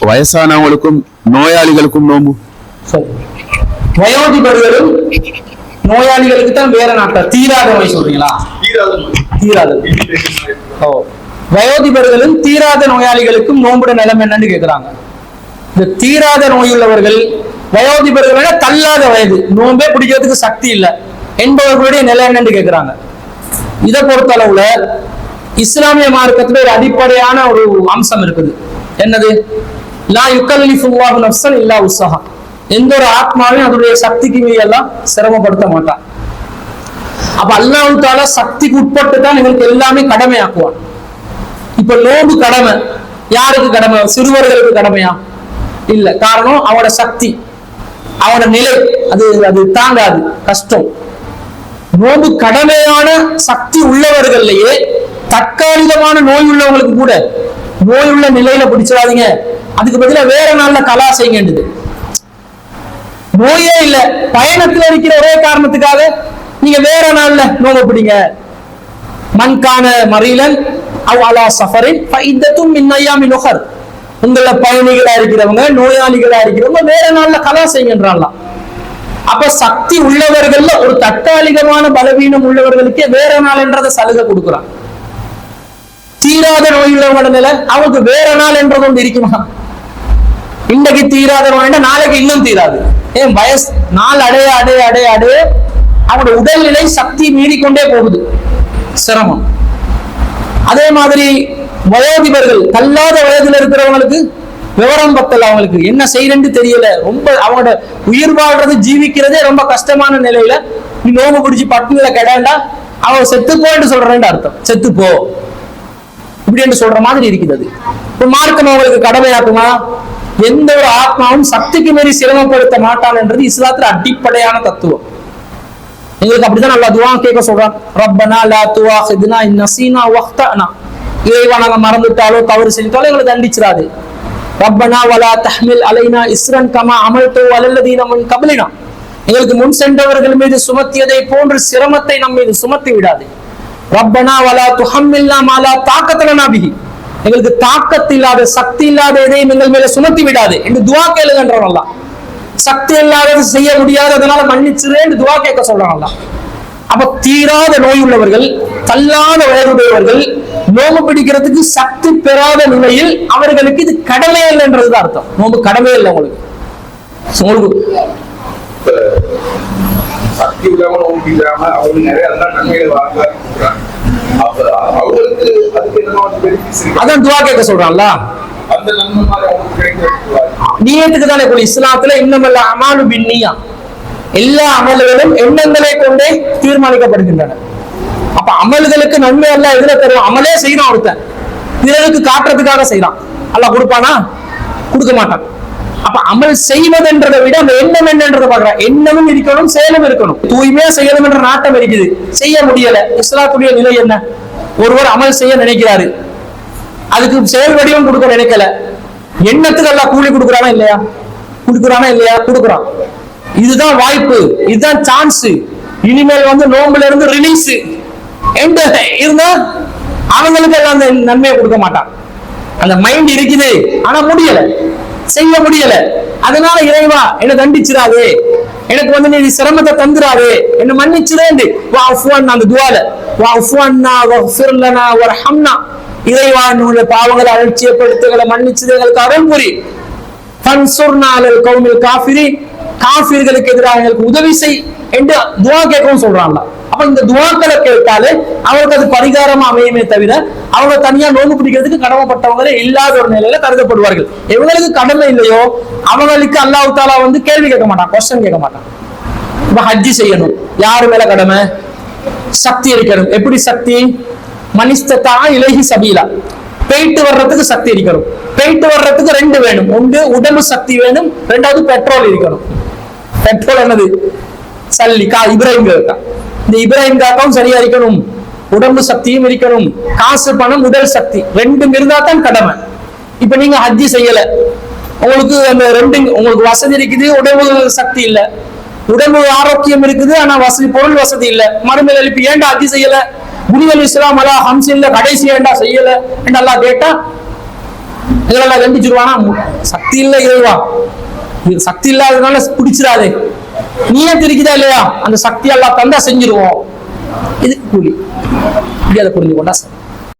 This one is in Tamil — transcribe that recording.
வயசானவங்களுக்கும் நோயாளிகளுக்கும் நோம்பு சரி வயோதிபர்களும் நோயாளிகளுக்கு தான் வேற நாட்டை தீராத நோய் சொல்றீங்களா தீராத ஓ வயோதிபர்களும் தீராத நோயாளிகளுக்கும் நோம்புட நிலம் என்னன்னு கேக்குறாங்க இந்த தீராத நோயுள்ளவர்கள் வயோதிபர்கள் தள்ளாத வயது நோம்பே பிடிக்கிறதுக்கு சக்தி இல்லை என்பவர்களுடைய நிலை என்னன்னு கேக்குறாங்க இதை பொறுத்த அளவுல இஸ்லாமிய மார்க்கத்துல ஒரு அடிப்படையான ஒரு அம்சம் இருக்குது என்னது லா யுக்கல்லிஃபுல்லாஹு நஃப்ஸன் இல்லா உஸ்ஸஹா. எந்த ஒரு ஆத்மாவையும் அதனுடைய சக்திக்கு மீறி எல்லாம் சிரமப்படுத்த மாட்டான். அப்ப அல்லாஹ் தாலா சக்திக்கு உட்பட்டு தான் எங்களுக்கு எல்லாமே கடமையாக்குவான். இப்ப நோம்பு கடமை யாருக்கு கடமை? சிறுவர்களுக்கு கடமையா? இல்ல. காரணம் அவனோட சக்தி அவனோட நிலை அது அது தாங்காது கஷ்டம். நோம்பு கடமையான சக்தி உள்ளவர்கள்லயே தற்காலிகமான நோய் உள்ளவங்களுக்கு கூட நோய் உள்ள நிலையில பிடிச்சிடாதீங்க அதுக்கு பதிலா வேற நாள்ல கலா செய்யுங்கன்றது. நோயே இல்ல. பயணத்துல இருக்கிற ஒரே காரணத்துக்காக நீங்க வேற நாள்ல நோம்பு பிடிங்க. மண்கான மறியலன் அவ் அலா சஃபரின் ஃபைதத்தும் மின் நுகர் உங்கள பயணிகளா இருக்கிறவங்க நோயாளிகளா இருக்கிறவங்க வேற நாள்ல கலா செய்யுங்கன்றான்லாம் அப்ப சக்தி உள்ளவர்கள்ல ஒரு தற்காலிகமான பலவீனம் உள்ளவர்களுக்கே வேற நாள்ன்றத சலுகை கொடுக்குறான். தீராத நோய் உள்ளவங்களோட நிலை அவங்களுக்கு வேற நாள் என்றது ஒன்று இருக்குமா? இன்றைக்கு தீராத நோய்னா நாளைக்கு இன்னும் தீராது. ஏன்? வயசு நாள் அடைய அடைய அடைய அடைய அவங்களோட உடல்நிலை சக்தி மீறிக்கொண்டே போகுது. சிரமம். அதே மாதிரி வயோதிபர்கள் தள்ளாத வயதுல இருக்கிறவங்களுக்கு விவரம் பத்தல அவங்களுக்கு. என்ன செய்யறேன்னு தெரியல. ரொம்ப அவங்களோட உயிர் வாழ்றது ஜீவிக்கிறதே ரொம்ப கஷ்டமான நிலையில நீ நோம்பு பிடிச்சி பட்டினில கிடாண்டா அவன் செத்து போன்னு சொல்றேன்னு அர்த்தம். செத்து என்று சொல்ற மாதிரி இருக்கிறது. இப்ப மார்க்கம் அவங்களுக்கு கடமையாக்குமா எந்த ஒரு ஆத்மாவும் சக்திக்கு மீறி சிரமப்படுத்த மாட்டான் என்றது இஸ்லாத்துல அடிப்படையான தத்துவம். எங்களுக்கு அப்படிதான் நல்லா துவா கேட்க சொல்றான். ரப்பனா லா துவாஹிதுனா இன் நசீனா வஹ்தானா. இறைவா நாங்க மறந்துட்டாலோ தவறு செஞ்சுட்டாலோ எங்களை தண்டிச்சிடாது. ரப்பனா வலா தஹ்மில் அலைனா இஸ்ரன் கமா அமல்தோ அலல்லதீன முன் கபலினா. எங்களுக்கு முன் சென்றவர்கள் மீது சுமத்தியதை போன்று சிரமத்தை நம் மீது சுமத்தி விடாது. ரப்பனா வலா துஹம்மில்னா மாலா தாக்கத்தலனா பிஹி. எங்களுக்கு தாக்கத்து இல்லாத சக்தி இல்லாத எதையும் எங்கள் மேல சுமத்தி விடாது என்று துவா கேளுங்கன்றவன் சக்தி இல்லாதது செய்ய முடியாததுனால மன்னிச்சிருன்னு துவா கேட்க சொல்றாங்க அப்ப தீராத நோய் உள்ளவர்கள் தள்ளாத வயதுடையவர்கள் நோம்பு பிடிக்கிறதுக்கு சக்தி பெறாத நிலையில் அவர்களுக்கு இது கடமை இல்லைன்றதுதான் அர்த்தம். நோம்பு கடமை இல்லை உங்களுக்கு. உங்களுக்கு சக்தி இல்லாம நோக்கி இல்லாம அவங்க நிறைய அதெல்லாம் நன்மைகளை வாங்க அப்ப அவங்களுக்கு அதுக்கு என்ன பெனிஃபிட்ஸ் இருக்கு அதான் துவா கேட்க சொல்றான்ல. அந்த நன்மை மாதிரி அவங்களுக்கு கிடைக்கிறது நீயத்துக்கு தானே இப்போ இஸ்லாத்துல இன்னமல்ல அமாலு பின்னியா எல்லா அமல்களும் எண்ணங்களை கொண்டே தீர்மானிக்கப்படுகின்றன. அப்ப அமல்களுக்கு நன்மை அல்ல எதுல தரும்? அமலே செய்யறான் ஒருத்தன். பிறருக்கு காட்டுறதுக்காக செய்யறான் அல்லாஹ் கொடுப்பானா? கொடுக்க மாட்டான். அப்ப அமல் செய்வதென்றதை விட அந்த எண்ணம் என்னன்றதை பாக்குறோம் எண்ணமும் இருக்கணும் செயலும் இருக்கணும். தூய்மையா செய்யணும் என்ற நாட்டம் இருக்குது. செய்ய முடியல. இஸ்லாத்துடைய நிலை என்ன? ஒருவர் அமல் செய்ய நினைக்கிறாரு. அதுக்கு செயல் வடிவம் கொடுக்க நினைக்கல. எண்ணத்துக்கு எல்லாம் கூலி கொடுக்குறானா இல்லையா? கொடுக்குறானா இல்லையா? கொடுக்குறான். இதுதான் வாய்ப்பு. இதுதான் சான்ஸ் இனிமேல் வந்து நோம்புல இருந்து ரிலீஸ் இருந்தா அவங்களுக்கு எல்லாம் அந்த நன்மையை கொடுக்க மாட்டான். அந்த மைண்ட் இருக்குது. ஆனா முடியல. செய்ய முடியல. அதனால இறைவா என்ன தண்டிச்சிடாதே. எனக்கு வந்து நீ சிரமத்தை தந்துடாதே. என்ன மன்னிச்சிடேண்டு வா உஃப்வான் அந்த துவால. வா உஃப்வான்னா ஃபிர்லனா லனா ஹம்னா இறைவா என்னுடைய பாவங்களை அலட்சியப்படுத்துகளை மன்னிச்சது எங்களுக்கு அருள் புரி. ஃபன்சுர்னா அலல் கௌமில் காஃபிரி காஃபிர்களுக்கு எதிராக எங்களுக்கு உதவி செய் என்று துவா கேட்கவும் சொல்றாங்களா அப்ப இந்த துவாக்களை கேட்டாலே அவருக்கு அது பரிகாரமா அமையுமே தவிர அவங்க தனியா நோன்பு பிடிக்கிறதுக்கு கடமைப்பட்டவங்களே இல்லாத ஒரு நிலையில கருதப்படுவார்கள். எவங்களுக்கு கடமை இல்லையோ? அவங்களுக்கு அல்லாஹ் தாலா வந்து கேள்வி கேட்க மாட்டான் கொஸ்டன் கேட்க மாட்டான். இப்ப ஹஜ்ஜி செய்யணும். யாரு மேல கடமை? சக்தி இருக்கணும். எப்படி சக்தி? மனிஸ்தத்தா இலகி சபீலா. போயிட்டு வர்றதுக்கு சக்தி இருக்கணும். போயிட்டு வர்றதுக்கு ரெண்டு வேணும். ஒன்று உடம்பு சக்தி வேணும். ரெண்டாவது பெட்ரோல் இருக்கணும். பெட்ரோல் என்னது? சல்லி கா இப்ராஹிம் இருக்கா இந்த இப்ராஹிம் காக்காவும் சரியா இருக்கணும். உடம்பு சக்தியும் இருக்கணும். காசு பணம் உடல் சக்தி. ரெண்டும் இருந்தா தான் கடமை. இப்ப நீங்க ஹஜ்ஜி செய்யல. உங்களுக்கு அந்த ரெண்டு உங்களுக்கு வசதி இருக்குது உடம்பு சக்தி இல்ல. உடம்பு ஆரோக்கியம் இருக்குது ஆனா வசதி பொருள் வசதி இல்ல. மருந்து எழுப்பி ஏன்டா ஹஜ்ஜி செய்யல? முனிவல் இஸ்லாம் அல்லா ஹம்ஸ் இல்ல கடைசி ஏன்டா செய்யல? என்று எல்லாம் கேட்டா இதெல்லாம் கண்டிச்சிருவானா? மு- சக்தி இல்லை இறைவா. இது சக்தி இல்லாததுனால பிடிச்சிடாதே. நீயே தெரிக்குதா இல்லையா? அந்த சக்தி எல்லாம் தந்தா செஞ்சிருவோம். இது கூலி. இப்படி அதை புரிஞ்சு கொண்டா சரி.